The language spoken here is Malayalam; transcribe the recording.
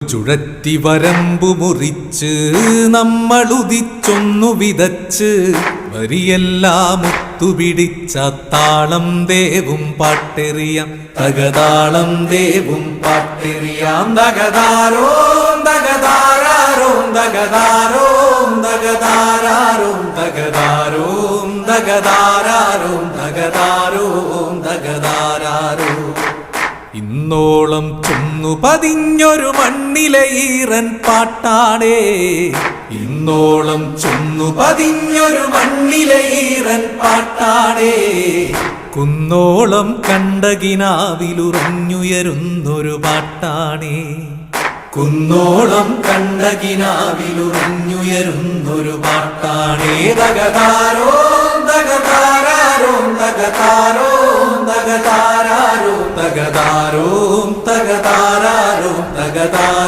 ചുഴറ്റി വരമ്പു മുറിച്ച് നമ്മൾ ഉദിച്ചൊന്നു വിതച്ച് വരിയെല്ലാം മുത്തുപിടിച്ച താളം ദേവും പാട്ടെറിയാം തകതാളം ദേവും പാട്ടെറിയാം. തകതാരോ തകതാരോ തകതാരോ തകതാരോ തകതാരോ തകതാരോ തകതാരോ തകതാരോ ഇന്നോളം ചെന്നു പതിഞ്ഞൊരു മണ്ണിലെ ഈറൻ പാട്ടാടേ ഇന്നോളം ചെന്നു പതിഞ്ഞൊരു മണ്ണിലെ ഈറൻ പാട്ടാടേ കുന്നോളം കണ്ടകിനാവിലുറഞ്ഞുയരുന്നൊരു പാട്ടാണേ. കുന്നോളം കണ്ടകിനാവിലുറഞ്ഞുയരുന്നൊരു പാട്ടാണേ. തകതാരോ തകതാരോ തകതാരോ തകതാരോം തകതാരാരോം തകതാ